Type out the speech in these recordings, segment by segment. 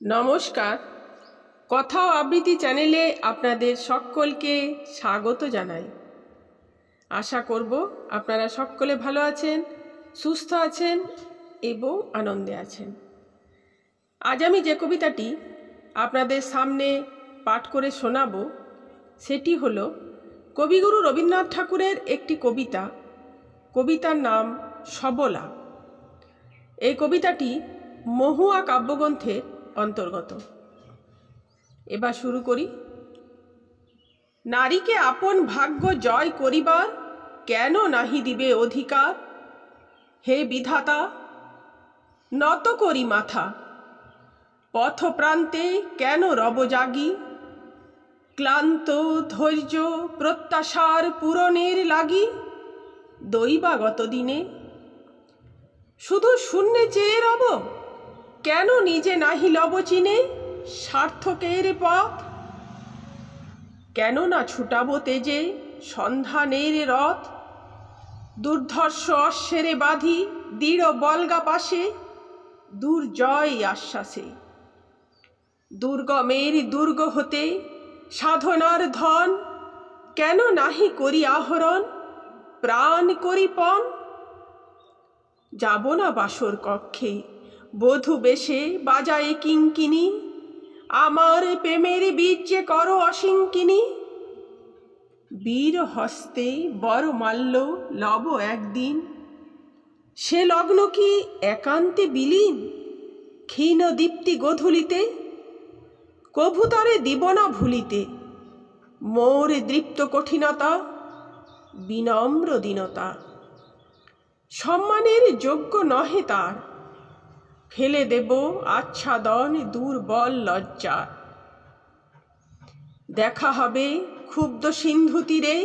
নমস্কার। কথা আবৃত্তি চ্যানেলে আপনাদের সকলকে স্বাগত জানাই। আশা করব আপনারা সকলে ভালো আছেন, সুস্থ আছেন এবং আনন্দে আছেন। আজ আমি যে কবিতাটি আপনাদের সামনে পাঠ করে শোনাব, সেটি হলো কবিগুরু রবীন্দ্রনাথ ঠাকুরের একটি কবিতা। কবিতার নাম সবলা। এই কবিতাটি মহুয়া কাব্যগ্রন্থের অন্তর্গত। এবার শুরু করি। নারীকে আপন ভাগ্য জয় করিবার কেন নাহি দিবে অধিকার? হে বিধাতা, নত করি মাথা। পথ প্রান্তে কেন রব জাগি? ক্লান্ত, ধৈর্য, প্রত্যাশার পূরণের লাগি দৈবাগত দিনে? শুধু শূন্যে চেয়ে রব? কেন নিজে নাহি লব চিনে? সার্থকের পথ। কেন না ছুটাব তেজে সন্ধানের রথ। দুর্ধর্ষ অশ্বেরে বাঁধি দৃঢ় বলগা পাশে দুর্জয় আশ্বাসে। দুর্গমের দুর্গ হতে সাধনার ধন। কেন নাহি করি আহরণ? প্রাণ করি পণ। যাব না বাসর কক্ষে বধূ বেশে বাজায় কিঙ্কিনি আমার প্রেমের বীজ যে করো অসিঙ্কিনি বীর হস্তে বড় মাল্য লব একদিন, সে লগ্ন কি একান্তে বিলীন? ক্ষীণ দীপ্তি গোধূলিতে কভুতরে দিব না ভুলিতে। মোর দৃপ্ত কঠিনতা, বিনম্র দীনতা। সম্মানের যোগ্য নহে তার। ফেলে দেব আচ্ছাদন দুর্বল লজ্জা। দেখা হবে ক্ষুব্ধ সিন্ধু তীরে।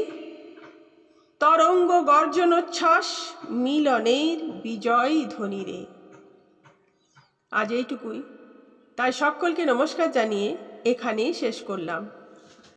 তরঙ্গ গর্জনোচ্ছ্বাস মিলনের বিজয় ধ্বনিরে। আজ এইটুকুই। তাই সকলকে নমস্কার জানিয়ে এখানেই শেষ করলাম।